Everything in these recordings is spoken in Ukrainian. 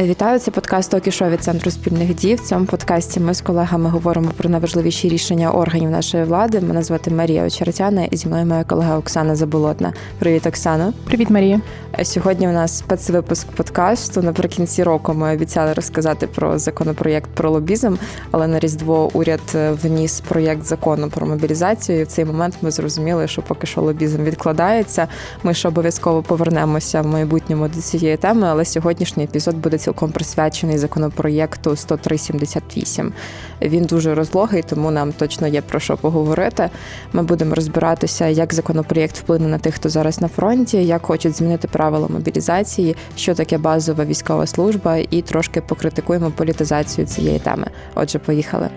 Е, Вітаю, це подкаст «Токі-шоу» від центру спільних дій. В цьому подкасті ми з колегами говоримо про найважливіші рішення органів нашої влади. Мене звати Марія Очеретяна і зі мною моя колега Оксана Заболотна. Привіт, Оксано. Привіт, Марія. Е, Сьогодні у нас спецвипуск подкасту. Наприкінці року ми обіцяли розказати про законопроєкт про лобізм, але на різдво уряд е, вніс проєкт закону про мобілізацію. І в цей момент ми зрозуміли, що поки що лобізм відкладається. Ми ще обов'язково повернемося в майбутньому до цієї теми, але сьогоднішній епізод буде цілком присвячений законопроєкту 10378. Він дуже розлогий, тому нам точно є про що поговорити. Ми будемо розбиратися, як законопроєкт вплине на тих, хто зараз на фронті, як хочуть змінити правила мобілізації, що таке базова військова служба, і трошки покритикуємо політизацію цієї теми. Отже, поїхали.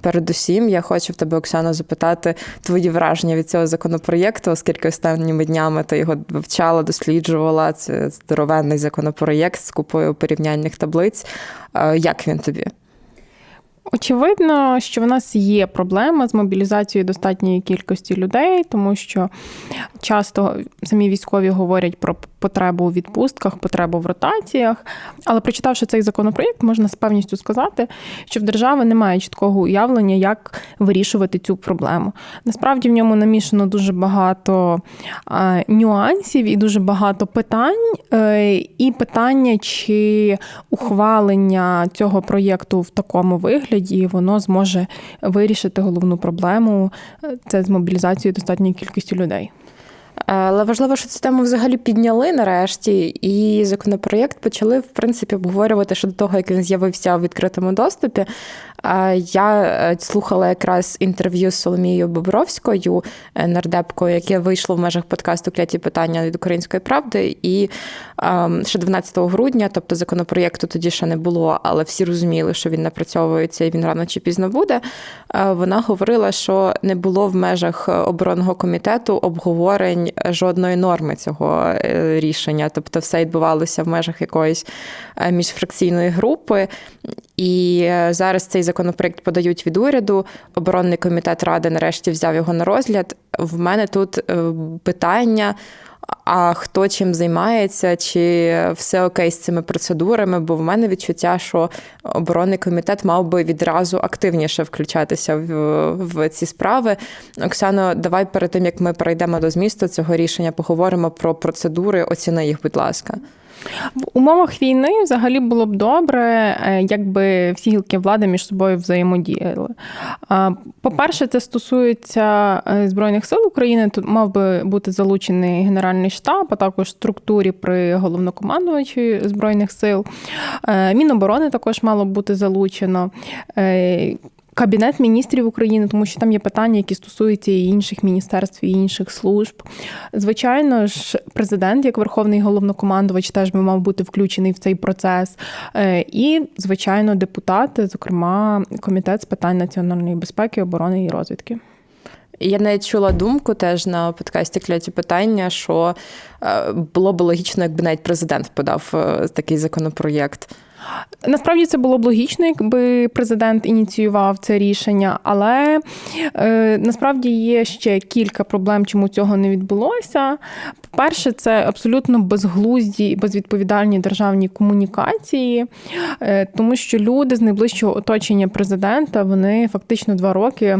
Передусім, я хочу в тебе, Оксано, запитати твої враження від цього законопроєкту, оскільки останніми днями ти його вивчала, досліджувала. Це здоровенний законопроєкт з купою порівняльних таблиць. Е, Як він тобі? Очевидно, що в нас є проблема з мобілізацією достатньої кількості людей, тому що часто самі військові говорять про потребу у відпустках, потребу в ротаціях. Але прочитавши цей законопроєкт, можна з певністю сказати, що в держави немає чіткого уявлення, як вирішувати цю проблему. Насправді в ньому намішано дуже багато е, нюансів і дуже багато питань. Е, і питання, чи ухвалення цього проєкту в такому вигляді воно зможе вирішити головну проблему е, це з мобілізацією достатньої кількості людей. Але важливо, що цю тему взагалі підняли нарешті, і законопроєкт почали в принципі обговорювати ще до того, як він з'явився у відкритому доступі. Я слухала якраз інтерв'ю з Соломією Бобровською, е, нардепкою, яке вийшло в межах подкасту Кляті питання від української правди. І ще 12 грудня, тобто законопроєкту тоді ще не було, але всі розуміли, що він напрацьовується і він рано чи пізно буде. Вона говорила, що не було в межах оборонного комітету обговорень жодної норми цього е, рішення. Тобто, все відбувалося в межах якоїсь е, міжфракційної групи. І е, зараз цей законопроект подають від уряду. Оборонний комітет ради нарешті взяв його на розгляд. В мене тут питання. А хто чим займається, чи все окей з цими процедурами? Бо в мене відчуття, що оборонний комітет мав би відразу активніше включатися в, в ці справи. Оксано, давай перед тим як ми перейдемо до змісту цього рішення, поговоримо про процедури. Оціни їх, будь ласка. В умовах війни взагалі було б добре, якби всі гілки влади між собою взаємодіяли. По-перше, це стосується Збройних сил України. Тут мав би бути залучений Генеральний штаб, а також структурі при головнокомандувачі Збройних сил. Міноборони також мало б бути залучено. Кабінет міністрів України, тому що там є питання, які стосуються і інших міністерств і інших служб. Звичайно ж, президент, як верховний головнокомандувач, теж би мав бути включений в цей процес. І, звичайно, депутати, зокрема, комітет з питань національної безпеки, оборони і розвідки. Я навіть чула думку теж на подкасті кляті питання, що було б логічно, якби навіть президент подав такий законопроєкт. Насправді це було б логічно, якби президент ініціював це рішення, але е, насправді є ще кілька проблем, чому цього не відбулося. По-перше, це абсолютно безглузді і безвідповідальні державні комунікації, е, тому що люди з найближчого оточення президента вони фактично два роки.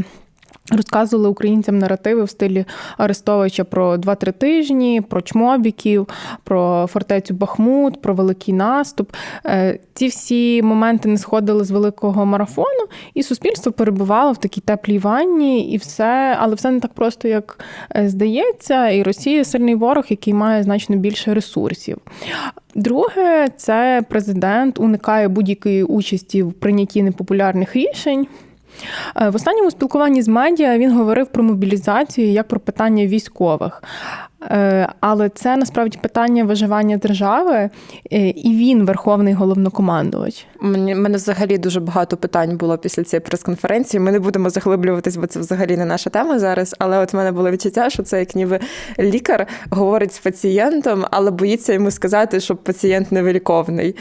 Розказували українцям наративи в стилі Арестовича про 2-3 тижні, про чмобіків, про фортецю Бахмут, про великий наступ. Ці всі моменти не сходили з великого марафону, і суспільство перебувало в такій теплій ванні, і все, але все не так просто, як здається. І Росія сильний ворог, який має значно більше ресурсів. Друге, це президент уникає будь-якої участі в прийнятті непопулярних рішень. В останньому спілкуванні з медіа він говорив про мобілізацію як про питання військових. Е, але це насправді питання виживання держави, е, і він верховний головнокомандувач. Мені мене взагалі дуже багато питань було після цієї прес-конференції. Ми не будемо заглиблюватись, бо це взагалі не наша тема зараз. Але от в мене було відчуття, що це як ніби лікар говорить з пацієнтом, але боїться йому сказати, що пацієнт невиліковний.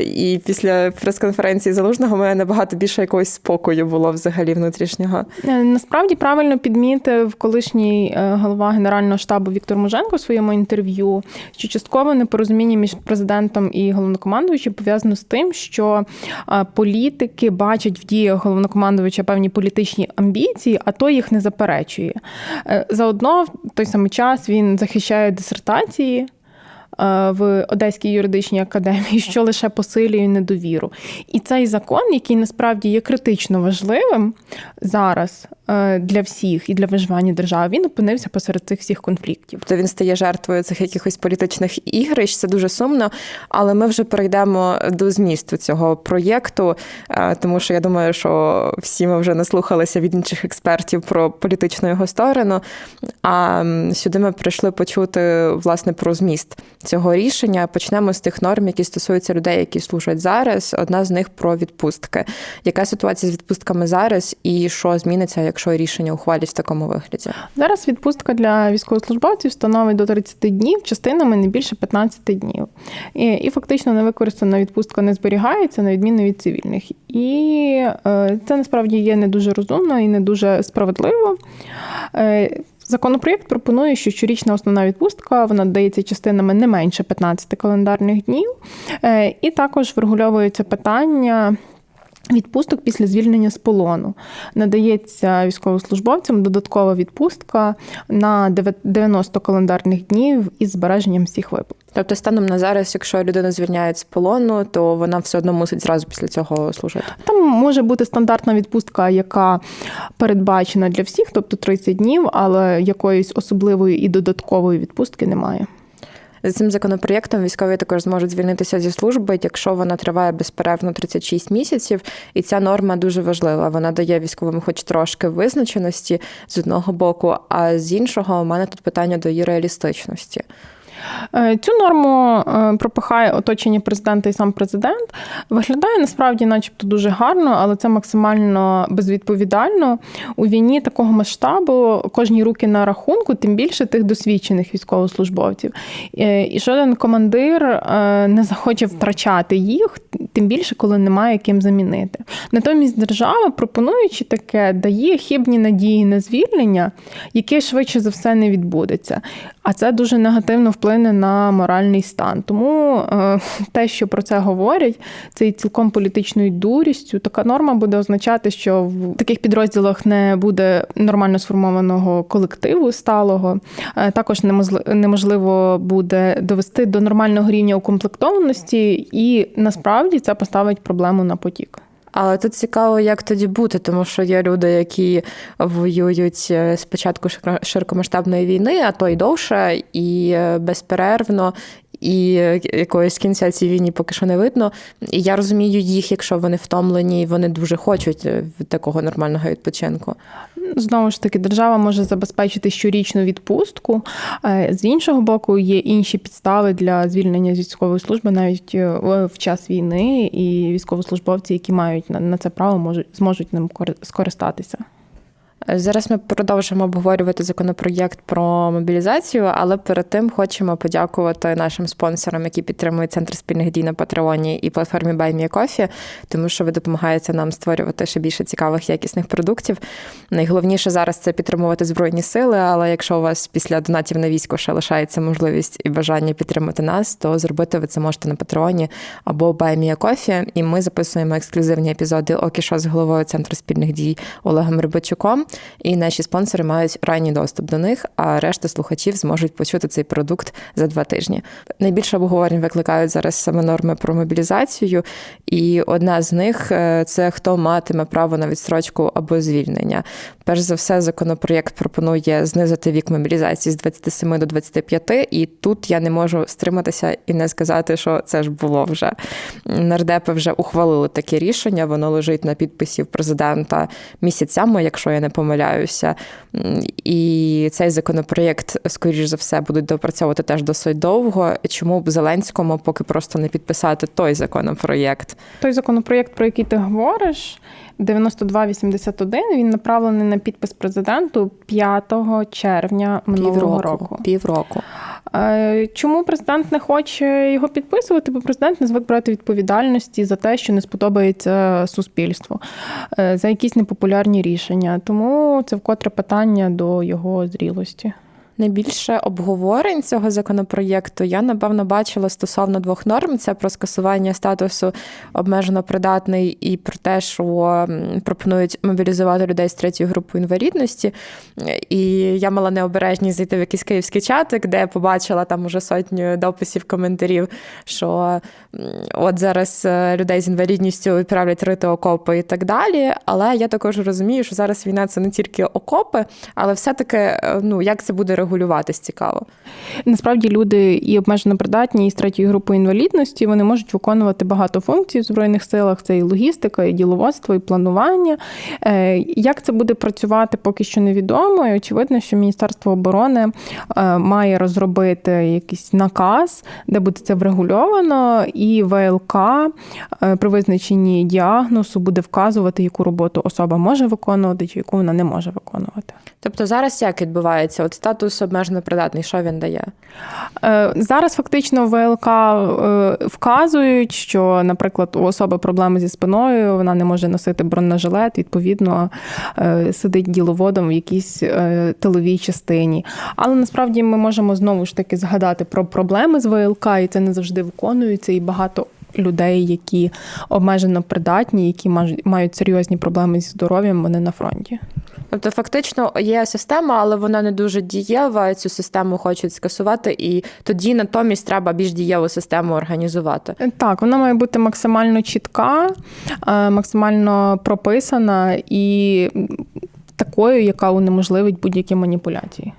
І після прес-конференції залужного мене набагато більше якогось спокою було взагалі внутрішнього. Е, насправді правильно підмітив колишній голова генерального штабу Віктор Муженко в своєму інтерв'ю, що частково непорозуміння між президентом і головнокомандуючим пов'язано з тим, що е, політики бачать в діях головнокомандувача певні політичні амбіції, а той їх не заперечує. Е, Заодно в той самий час він захищає дисертації. Е, В Одеській юридичній академії, що лише посилює недовіру. І цей закон, який насправді є критично важливим зараз е, для всіх і для виживання держави, він опинився посеред цих всіх конфліктів. То він стає жертвою цих якихось політичних ігрищ. Це дуже сумно. Але ми вже перейдемо до змісту цього проєкту, е, тому що я думаю, що всі ми вже наслухалися від інших експертів про політичну його сторону. А сюди ми прийшли почути власне про зміст цього рішення. Почнемо з тих норм, які стосуються людей, які служать зараз. Одна з них про відпустки. Яка ситуація з відпустками зараз, і що зміниться, якщо рішення ухвалять в такому вигляді? Зараз відпустка для військовослужбовців становить до 30 днів, частинами не більше 15 днів. І, і фактично невикористана відпустка не зберігається, на відміну від цивільних. І е, це насправді є не дуже розумно і не дуже справедливо. Законопроєкт пропонує, що щорічна основна відпустка вона дається частинами не менше 15 календарних днів, Е, і також врегульовується питання. Відпусток після звільнення з полону надається військовослужбовцям додаткова відпустка на 90 календарних днів із збереженням всіх виплат. Тобто, станом на зараз, якщо людина звільняють з полону, то вона все одно мусить зразу після цього служити. Там може бути стандартна відпустка, яка передбачена для всіх, тобто 30 днів, але якоїсь особливої і додаткової відпустки немає. За цим законопроєктом військові також зможуть звільнитися зі служби, якщо вона триває безперервно 36 місяців. І ця норма дуже важлива. Вона дає військовим, хоч трошки визначеності з одного боку, а з іншого, у мене тут питання до її реалістичності. Е, Цю норму е, пропихає оточення президента і сам президент. Виглядає насправді, начебто, дуже гарно, але це максимально безвідповідально. У війні такого масштабу кожні руки на рахунку, тим більше тих досвідчених військовослужбовців. Е, І жоден командир не захоче втрачати їх, тим більше, коли немає ким замінити. Натомість держава, пропонуючи таке, дає хибні надії на звільнення, яке швидше за все не відбудеться. А це дуже негативно вплине на моральний стан. Тому е, те, що про це говорять, це і цілком політичною дурістю. Така норма буде означати, що в таких підрозділах не буде нормально сформованого колективу сталого. Е, Також неможливо буде довести до нормального рівня укомплектованості, і насправді це поставить проблему на потік. Але тут цікаво, як тоді бути, тому що є люди, які воюють е, з початку широкомасштабної війни, а то й довше, і е, безперервно, і е, якоїсь кінця цій війні поки що не видно. І я розумію їх, якщо вони втомлені, і вони дуже хочуть такого нормального відпочинку. Знову ж таки, держава може забезпечити щорічну відпустку. Е, З іншого боку, є інші підстави для звільнення з військової служби навіть е, в час війни, і військовослужбовці, які мають на- це право, можуть зможуть ним кори- скористатися. Зараз ми продовжимо обговорювати законопроєкт про мобілізацію, але перед тим хочемо подякувати нашим спонсорам, які підтримують центр спільних дій на Патреоні і платформі BuyMeACoffee, тому що ви допомагаєте нам створювати ще більше цікавих якісних продуктів. Найголовніше зараз це підтримувати збройні сили. Але якщо у вас після донатів на військо ще лишається можливість і бажання підтримати нас, то зробити ви це можете на Патреоні або BuyMeACoffee. І ми записуємо ексклюзивні епізоди Окішо з головою центру спільних дій Олегом Рибачуком. І наші спонсори мають ранній доступ до них, а решта слухачів зможуть почути цей продукт за два тижні. Найбільше обговорень викликають зараз саме норми про мобілізацію, і одна з них е, це хто матиме право на відстрочку або звільнення. Перш за все, законопроєкт пропонує знизити вік мобілізації з 27 до 25, і тут я не можу стриматися і не сказати, що це ж було вже. Нардепи вже ухвалили таке рішення. Воно лежить на підписі президента місяцями, якщо я не помиляюся. І цей законопроєкт, скоріш за все, будуть допрацьовувати теж досить довго. Чому б Зеленському поки просто не підписати той законопроєкт? Той законопроєкт, про який ти говориш, 9281, він направлений на підпис президенту 5 червня минулого Півроку. року. Півроку. Е, Чому президент не хоче його підписувати? Бо президент не звик брати відповідальності за те, що не сподобається суспільству, е, за якісь непопулярні рішення. Тому це вкотре питання до його зрілості. Найбільше обговорень цього законопроєкту я напевно бачила стосовно двох норм: це про скасування статусу обмежено придатний і про те, що пропонують мобілізувати людей з третьої групи інвалідності. І я мала необережність зайти в якийсь київський чатик, де побачила там уже сотню дописів, коментарів, що от зараз е, людей з інвалідністю відправлять рити окопи і так далі. Але я також розумію, що зараз війна це не тільки окопи, але все-таки е, ну як це буде регулюватись, цікаво. Насправді люди і обмежено придатні, і з третьої групи інвалідності вони можуть виконувати багато функцій в збройних силах. Це і логістика, і діловодство, і планування. Е, як це буде працювати, поки що невідомо. І очевидно, що Міністерство оборони е, має розробити якийсь наказ, де буде це врегульовано, і ВЛК при визначенні діагнозу буде вказувати, яку роботу особа може виконувати, чи яку вона не може виконувати. Тобто зараз як відбувається? От статус обмежено придатний, що він дає? Е, зараз фактично ВЛК е, вказують, що, наприклад, у особи проблеми зі спиною, вона не може носити бронежилет, відповідно, е, сидить діловодом в якійсь тиловій частині. Але насправді ми можемо знову ж таки згадати про проблеми з ВЛК, і це не завжди виконується, і багато. Людей, які обмежено придатні, які мають серйозні проблеми зі здоров'ям, вони на фронті. Тобто, фактично є система, але вона не дуже дієва. Цю систему хочуть скасувати, і тоді натомість треба більш дієву систему організувати. Так, вона має бути максимально чітка, е, максимально прописана і такою, яка унеможливить будь-які маніпуляції.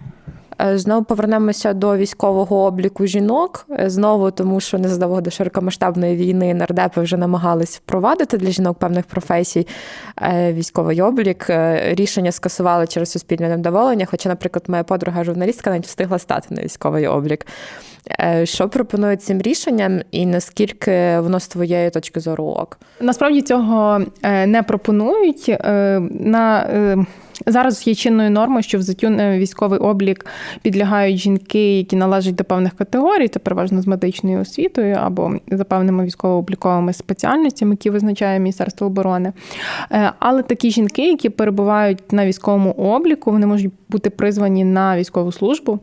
Е, знову повернемося до військового обліку жінок. Е, знову тому, що незадовго до широкомасштабної війни нардепи вже намагались впровадити для жінок певних професій е, військовий облік. Рішення скасували через суспільне невдоволення. Хоча, наприклад, моя подруга журналістка навіть встигла стати на військовий облік. Що пропонують цим рішенням, і наскільки воно з твоєї точки зору ок? Насправді цього не пропонують. На Зараз є чинною нормою, що взяттю на військовий облік підлягають жінки, які належать до певних категорій, це переважно з медичною освітою або за певними військово-обліковими спеціальностями, які визначає Міністерство оборони. Е, але такі жінки, які перебувають на військовому обліку, вони можуть бути призвані на військову службу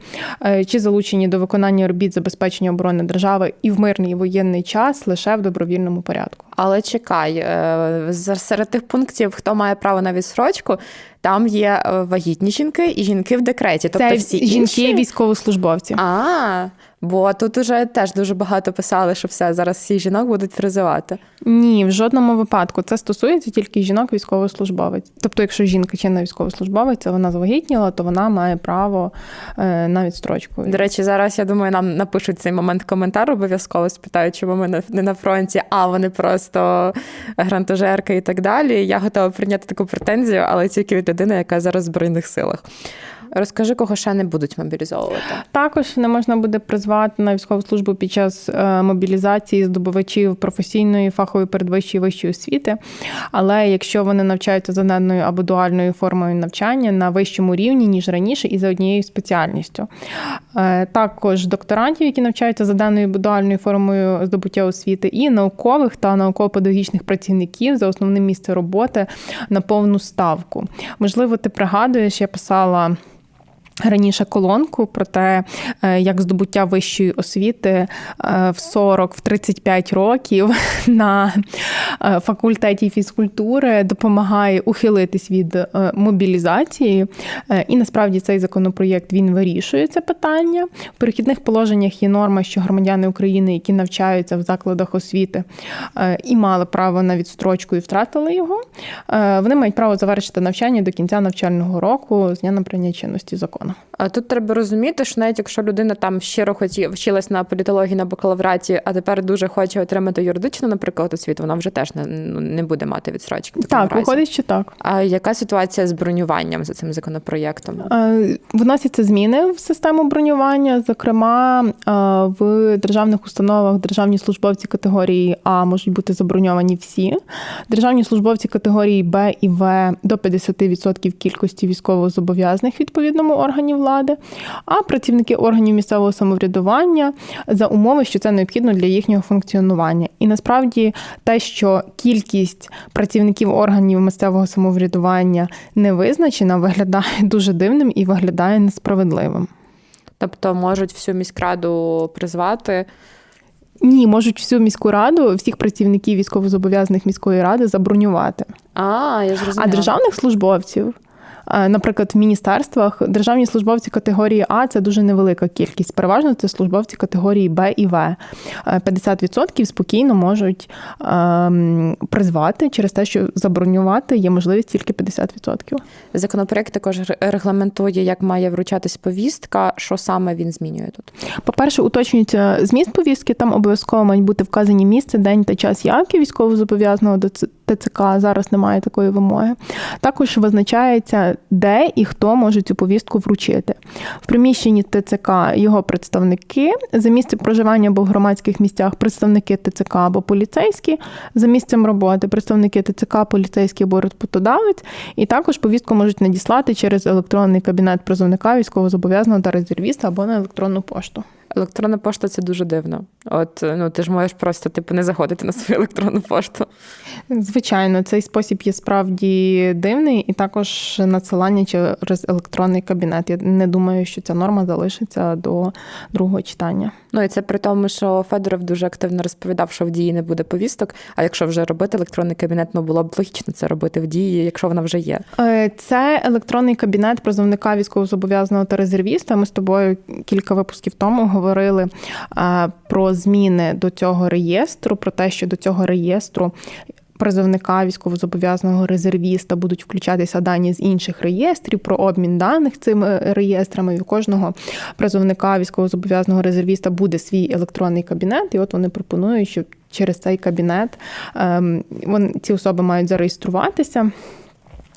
е, чи залучені до виконання робіт забезпечення оборони держави і в мирний воєнний час лише в добровільному порядку. Але чекай, е, серед тих пунктів, хто має право на відсрочку, там є е, вагітні жінки і жінки в декреті. Тобто Це всі жінки інші... військовослужбовці. А, Бо тут уже теж дуже багато писали, що все зараз всі жінок будуть призивати. Ні, в жодному випадку це стосується тільки жінок військовослужбовець. Тобто, якщо жінка чи не військовослужбовець, вона завагітніла, то вона має право е, на відстрочку. До речі, зараз я думаю, нам напишуть цей момент коментар обов'язково спитають, чому ми не на фронті, а вони просто грантожерки і так далі. Я готова прийняти таку претензію, але тільки від людини, яка зараз в збройних силах. Розкажи, кого ще не будуть мобілізовувати. Також не можна буде призвати на військову службу під час е, мобілізації здобувачів професійної фахової передвищої вищої освіти. Але якщо вони навчаються за даною або дуальною формою навчання на вищому рівні ніж раніше, і за однією спеціальністю, е, також докторантів, які навчаються за даною дуальною формою здобуття освіти, і наукових та науково-педагогічних працівників за основним місце роботи на повну ставку. Можливо, ти пригадуєш, я писала раніше колонку про те, е, як здобуття вищої освіти е, в 40-35 років на е, факультеті фізкультури допомагає ухилитись від мобілізації. І насправді цей законопроєкт він вирішує це питання. В перехідних положеннях є норма, що громадяни України, які навчаються в закладах освіти і мали право на відстрочку і втратили його, вони мають право завершити навчання до кінця навчального року з дня набрання чинності закону. А тут треба розуміти, що навіть якщо людина там щиро хоті вчилась на політології на бакалавраті, а тепер дуже хоче отримати юридичну, наприклад, освіту, вона вже теж не ну, не буде мати відсрочки. Так, виходить, що так. А яка ситуація з бронюванням за цим законопроєктом? Вносяться зміни в систему бронювання. Зокрема, в державних установах державні службовці категорії А можуть бути заброньовані всі. Державні службовці категорії Б і В до 50% кількості військовозобов'язаних відповідному органі органів влади, а працівники органів місцевого самоврядування за умови, що це необхідно для їхнього функціонування. І насправді те, що кількість працівників органів місцевого самоврядування не визначена, виглядає дуже дивним і виглядає несправедливим. Тобто можуть всю міськраду призвати. Ні, можуть всю міську раду, всіх працівників військовозобов'язаних міської ради забронювати. А, я зрозуміла. А державних службовців, наприклад, в міністерствах державні службовці категорії А це дуже невелика кількість. Переважно це службовці категорії Б і В. Е, 50% спокійно можуть ем, призвати через те, що забронювати є можливість тільки 50%. Законопроект також регламентує, як має вручатись повістка, що саме він змінює тут. По-перше, уточнюється зміст повістки. Там обов'язково мають бути вказані місце, день та час явки військовозобов'язаного до Ц- ТЦК. Зараз немає такої вимоги. Також визначається, де і хто може цю повістку вручити. В приміщенні ТЦК його представники, за місцем проживання або в громадських місцях представники ТЦК або поліцейські, за місцем роботи представники ТЦК, поліцейський або роботодавець. І також повістку можуть надіслати через електронний кабінет призовника військовозобов'язаного та резервіста або на електронну пошту. Електронна пошта це дуже дивно. От ну ти ж можеш просто типу не заходити на свою електронну пошту. Звичайно, цей спосіб є справді дивний, і також надсилання через електронний кабінет. Я не думаю, що ця норма залишиться до другого читання. Ну і це при тому, що Федоров дуже активно розповідав, що в дії не буде повісток. А якщо вже робити електронний кабінет, ну було б логічно це робити в дії, якщо вона вже є. Е, Це електронний кабінет призовника військовозобов'язаного та резервіста. Ми з тобою кілька випусків тому говорили е, про зміни до цього реєстру, про те, що до цього реєстру. Призовника військовозобов'язаного резервіста будуть включатися дані з інших реєстрів про обмін даних цими реєстрами. І у кожного призовника військовозобов'язаного резервіста буде свій електронний кабінет. І от вони пропонують, що через цей кабінет ем, вони ці особи мають зареєструватися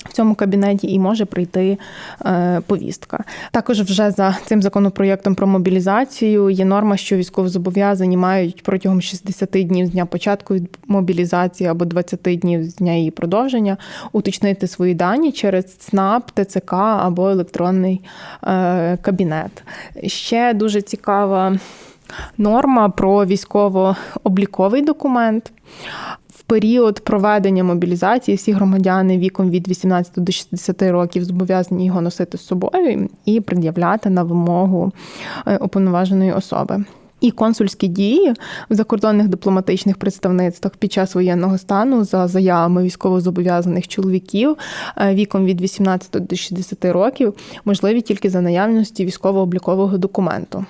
в цьому кабінеті і може прийти е, повістка. Також вже за цим законопроєктом про мобілізацію є норма, що військовозобов'язані мають протягом 60 днів з дня початку мобілізації або 20 днів з дня її продовження уточнити свої дані через ЦНАП, ТЦК або електронний е, кабінет. Ще дуже цікава норма про військово-обліковий документ. Період проведення мобілізації всі громадяни віком від 18 до 60 років зобов'язані його носити з собою і пред'являти на вимогу е, уповноваженої особи. І консульські дії в закордонних дипломатичних представництвах під час воєнного стану за заявами військовозобов'язаних чоловіків е, віком від 18 до 60 років можливі тільки за наявності військово-облікового документу.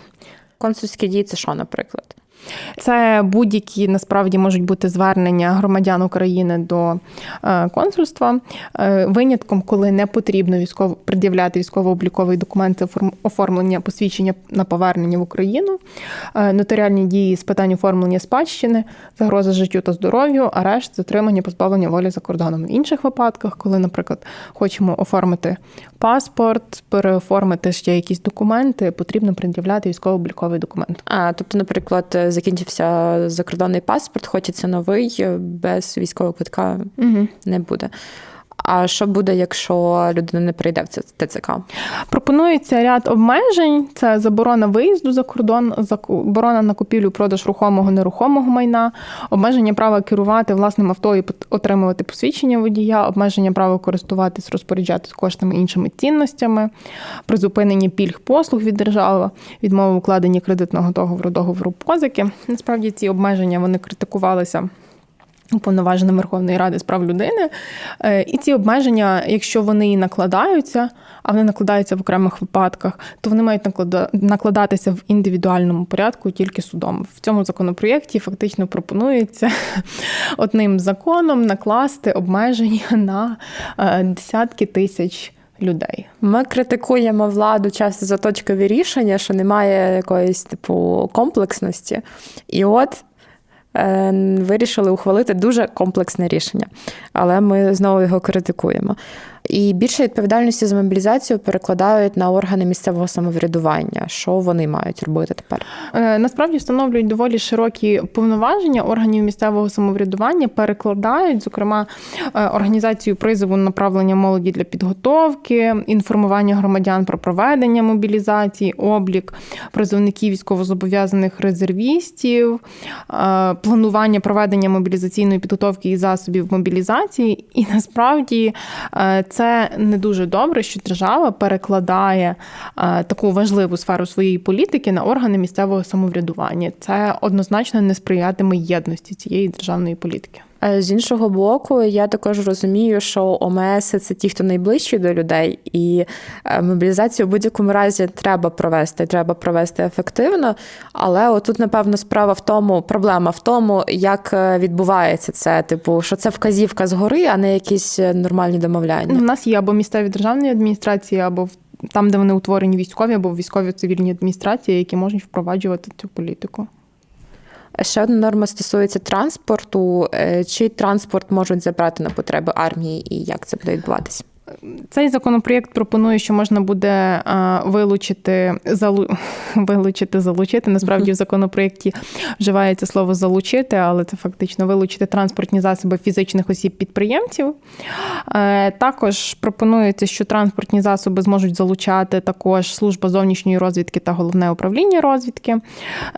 Консульські дії це що, наприклад? Це будь-які насправді можуть бути звернення громадян України до е, консульства. Е, Винятком, коли не потрібно військово пред'являти військово-обліковий документ, оформлення посвідчення на повернення в Україну, е, нотаріальні дії з питань оформлення спадщини, загроза життю та здоров'ю, арешт, затримання, позбавлення волі за кордоном. В інших випадках, коли, наприклад, хочемо оформити паспорт, переоформити ще якісь документи, потрібно пред'являти військово-обліковий документ. А, тобто, наприклад, закінчився закордонний паспорт, хочеться новий, без військового квитка Угу. не буде. А що буде, якщо людина не прийде в ТЦК? Пропонується ряд обмежень: це заборона виїзду за кордон, заборона на купівлю продаж рухомого нерухомого майна, обмеження права керувати власним авто і отримувати посвідчення водія, обмеження права користуватись, розпоряджатись коштами іншими цінностями, призупинення пільг послуг від держави, відмова укладення кредитного договору, договору позики. Насправді ці обмеження вони критикувалися. Уповноваженим Верховної Ради з прав людини. Е, І ці обмеження, якщо вони і накладаються, а вони накладаються в окремих випадках, то вони мають наклада- накладатися в індивідуальному порядку тільки судом. В цьому законопроєкті фактично пропонується одним законом накласти обмеження на е, десятки тисяч людей. Ми критикуємо владу часто за точкові рішення, що немає якоїсь типу комплексності. І от вирішили ухвалити дуже комплексне рішення, але ми знову його критикуємо. І більше відповідальності за мобілізацію перекладають на органи місцевого самоврядування. Що вони мають робити тепер? Е, Насправді встановлюють доволі широкі повноваження органів місцевого самоврядування, перекладають, зокрема, е, організацію призову направлення молоді для підготовки, інформування громадян про проведення мобілізації, облік призовників військовозобов'язаних резервістів, е, планування проведення мобілізаційної підготовки і засобів мобілізації. І насправді е, це не дуже добре, що держава перекладає е, таку важливу сферу своєї політики на органи місцевого самоврядування. Це однозначно не сприятиме єдності цієї державної політики. Е, З іншого боку, я також розумію, що ОМС це ті, хто найближчі до людей, і е, мобілізацію в будь-якому разі треба провести, треба провести ефективно. Але отут, напевно, справа в тому, проблема в тому, як е, відбувається це, типу, що це вказівка згори, а не якісь нормальні У нас є або місцеві державні адміністрації, або в- там, де вони утворені військові, або військові цивільні адміністрації, які можуть впроваджувати цю політику. Ще одна норма стосується транспорту. Е, Чи транспорт можуть забрати на потреби армії, і як це буде відбуватися? Цей законопроєкт пропонує, що можна буде е, вилучити залу... вилучити, залучити. Насправді в законопроєкті вживається слово залучити, але це фактично вилучити транспортні засоби фізичних осіб підприємців. Е, Також пропонується, що транспортні засоби зможуть залучати також служба зовнішньої розвідки та головне управління розвідки.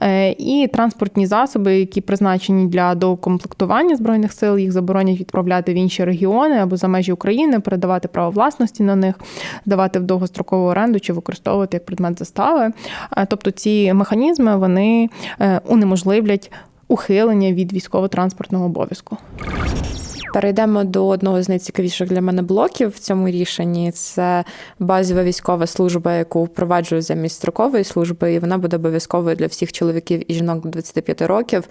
Е, І транспортні засоби, які призначені для доукомплектування збройних сил, їх заборонять відправляти в інші регіони або за межі України, передавати право власності на них, давати в довгострокову оренду чи використовувати як предмет застави. Е, Тобто ці механізми вони е, унеможливлять ухилення від військово-транспортного обов'язку. Перейдемо до одного з найцікавіших для мене блоків в цьому рішенні. Це базова військова служба, яку впроваджують замість строкової служби, і вона буде обов'язковою для всіх чоловіків і жінок до 25 років,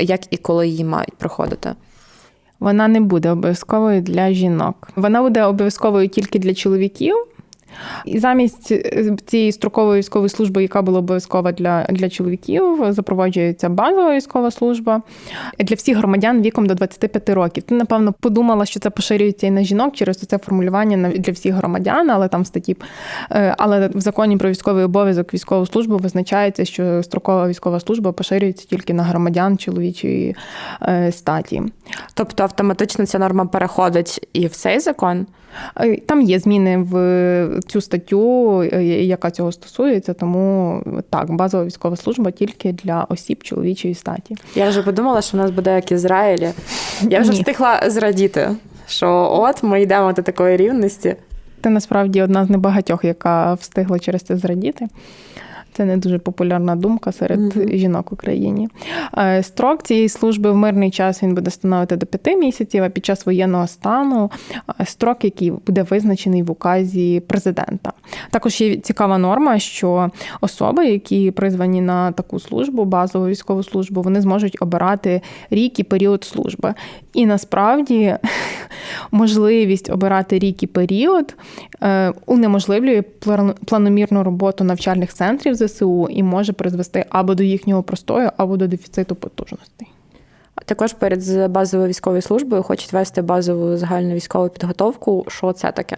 як і коли її мають проходити. Вона не буде обов'язковою для жінок. Вона буде обов'язковою тільки для чоловіків. І замість е, цієї строкової військової служби, яка була обов'язкова для, для чоловіків, запроваджується базова військова служба для всіх громадян віком до 25 років. Ти, напевно, подумала, що це поширюється і на жінок через це формулювання для всіх громадян, але там статті. е, Але в законі про військовий обов'язок військову службу визначається, що строкова військова служба поширюється тільки на громадян чоловічої е, статі. Тобто автоматично ця норма переходить і в цей закон. Е, Там є зміни в цю статтю, е, яка цього стосується, тому так, базова військова служба тільки для осіб чоловічої статі. Я вже подумала, що в нас буде як Ізраїлі. Я вже Ні. встигла зрадіти, що от ми йдемо до такої рівності. Ти насправді одна з небагатьох, яка встигла через це зрадіти. Це не дуже популярна думка серед Мгм. жінок в Україні. Е, Строк цієї служби в мирний час він буде становити до п'яти місяців, а під час воєнного стану е, строк, який буде визначений в указі президента. Також є цікава норма, що особи, які призвані на таку службу, базову військову службу, вони зможуть обирати рік і період служби. І насправді можливість обирати рік і період е, унеможливлює планомірну роботу навчальних центрів ЗСУ і може призвести або до їхнього простою, або до дефіциту потужностей. Також перед базовою військовою службою хочуть вести базову загальну військову підготовку. Що це таке?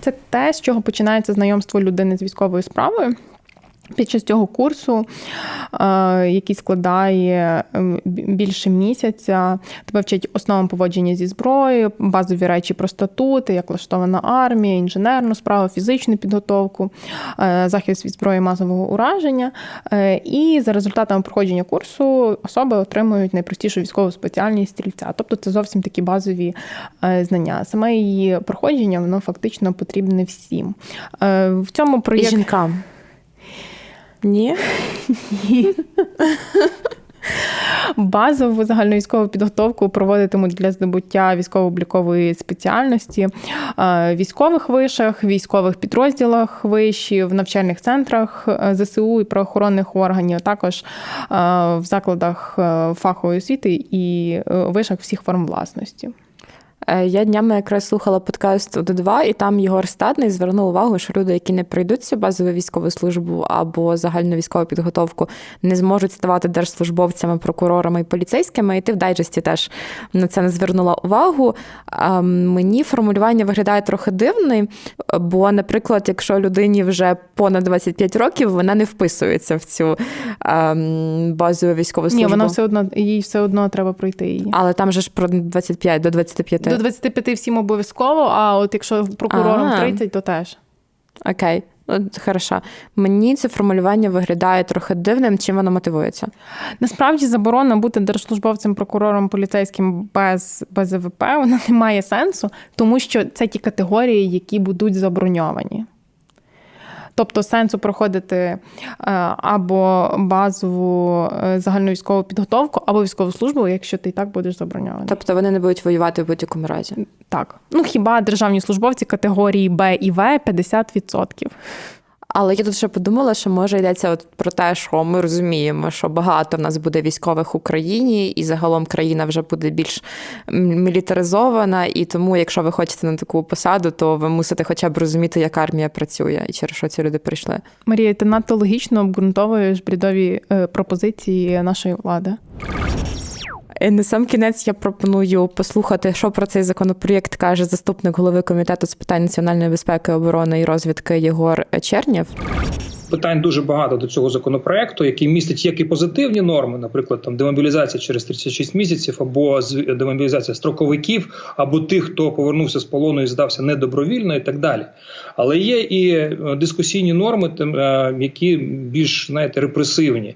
Це те, з чого починається знайомство людини з військовою справою. Під час цього курсу, е, який складає е, більше місяця, тебе вчать основам поводження зі зброєю, базові речі про статути, як влаштована армія, інженерну справу, фізичну підготовку, е, захист від зброї масового ураження. Е, І за результатами проходження курсу особи отримують найпростішу військову спеціальність стрільця. Тобто це зовсім такі базові знання. Саме її проходження воно фактично потрібне всім. В цьому І проєкті жінкам. Ні? Базову загальновійськову підготовку проводитимуть для здобуття військово-облікової спеціальності е, військових вишах, військових підрозділах вишів, навчальних центрах е, ЗСУ і правоохоронних органів, також е, в закладах е, фахової освіти і вишах всіх форм власності. Е, Я днями якраз слухала подкаст «1-2», і там Єгор Статний звернув увагу, що люди, які не пройдуть цю базову військову службу або загальну військову підготовку, не зможуть ставати держслужбовцями, прокурорами і поліцейськими. І ти в дайджесті теж на це не звернула увагу. Мені формулювання виглядає трохи дивним, бо, наприклад, якщо людині вже понад 25 років, вона не вписується в цю ем, базову військову службу. Ні, вона все одно їй все одно треба пройти її. Але там же ж про 25 до 25. До 25 всім обов'язково, а от якщо прокурором А. 30, то теж. Окей. хороша. Хорошо. Мені це формулювання виглядає трохи дивним, чим воно мотивується. Насправді заборона бути держслужбовцем, прокурором, поліцейським без, без ВП, вона не має сенсу, тому що це ті категорії, які будуть заброньовані. Тобто сенсу проходити е, або базову е, загальновійськову підготовку, або військову службу, якщо ти і так будеш заброньований. Тобто вони не будуть воювати в будь-якому разі. Так. Ну хіба державні службовці категорії Б і В 50%. Але я тут ще подумала, що може йдеться от про те, що ми розуміємо, що багато в нас буде військових в Україні, і загалом країна вже буде більш мілітаризована. І тому, якщо ви хочете на таку посаду, то ви мусите хоча б розуміти, як армія працює і через що ці люди прийшли. Марія, ти надто логічно обґрунтовуєш брідові е, пропозиції нашої влади. Е, На сам кінець я пропоную послухати, що про цей законопроєкт каже заступник голови комітету з питань національної безпеки, оборони і розвідки Єгор Чернєв. Питань дуже багато до цього законопроекту, який містить як і позитивні норми, наприклад, там демобілізація через 36 місяців, або демобілізація строковиків, або тих, хто повернувся з полону і здався недобровільно, і так далі. Але є і е, дискусійні норми, е, які більш знаєте репресивні.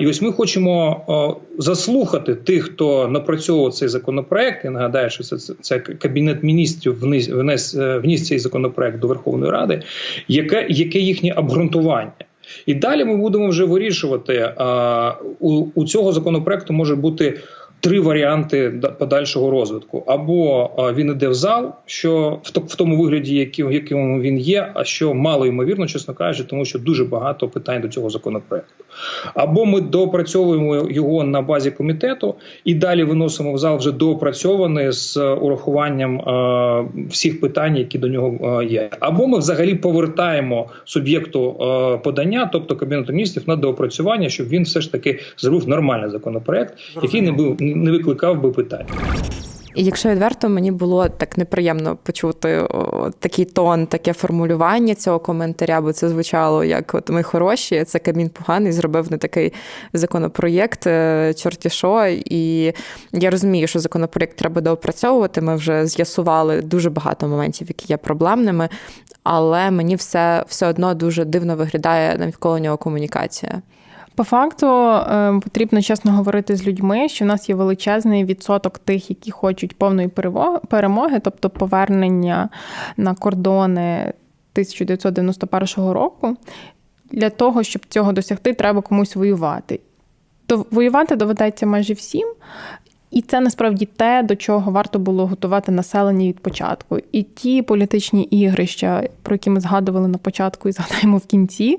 І ось ми хочемо заслухати тих, хто напрацьовував цей законопроект. Я нагадаю, що це, це, кабінет міністрів внес, е, вніс цей законопроект до Верховної Ради. Яке, яке їхнє обґрунтування? І далі ми будемо вже вирішувати. У, у цього законопроекту може бути. Три варіанти да- подальшого розвитку: або він іде в зал, що в то- в тому вигляді, яким, яким він є, а що мало ймовірно, чесно кажучи, тому що дуже багато питань до цього законопроекту. Або ми доопрацьовуємо його на базі комітету і далі виносимо в зал вже доопрацьований з урахуванням всіх питань, які до нього є. Або ми взагалі повертаємо суб'єкту подання, тобто кабінету міністрів, на доопрацювання, щоб він все ж таки зробив нормальний законопроект, який не був не викликав би питань. І якщо відверто, мені було так неприємно почути о, такий тон, таке формулювання цього коментаря, бо це звучало як от ми хороші, це Кабмін поганий, зробив не такий законопроєкт, е, чорті що. І я розумію, що законопроєкт треба доопрацьовувати. Ми вже з'ясували дуже багато моментів, які є проблемними, але мені все, все одно дуже дивно виглядає навколо нього комунікація. По факту е, потрібно чесно говорити з людьми, що в нас є величезний відсоток тих, які хочуть повної перемоги, тобто повернення на кордони 1991 року. Для того, щоб цього досягти, треба комусь воювати. То воювати доведеться майже всім. І це насправді те, до чого варто було готувати населення від початку. І ті політичні ігрища, про які ми згадували на початку і згадаємо в кінці,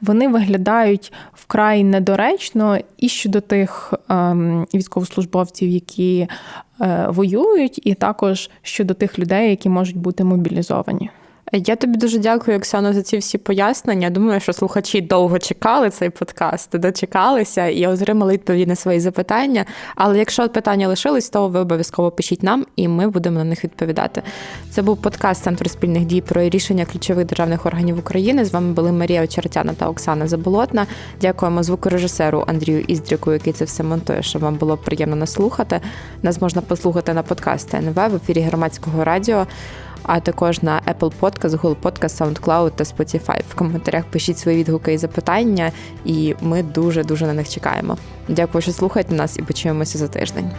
вони виглядають вкрай недоречно і щодо тих ем, військовослужбовців, які е, воюють, і також щодо тих людей, які можуть бути мобілізовані. Я тобі дуже дякую, Оксано, за ці всі пояснення. Думаю, що слухачі довго чекали цей подкаст, дочекалися і отримали відповіді на свої запитання. Але якщо питання лишились, то ви обов'язково пишіть нам, і ми будемо на них відповідати. Це був подкаст Центру спільних дій про рішення ключових державних органів України. З вами були Марія Очеретяна та Оксана Заболотна. Дякуємо звукорежисеру Андрію Іздріку, який це все монтує, щоб вам було приємно нас слухати. Нас можна послухати на подкасті НВ в ефірі громадського радіо а також на Apple Podcast, Google Podcast, SoundCloud та Spotify. В коментарях пишіть свої відгуки і запитання, і ми дуже дуже на них чекаємо. Дякую, що слухаєте нас, і почуємося за тиждень.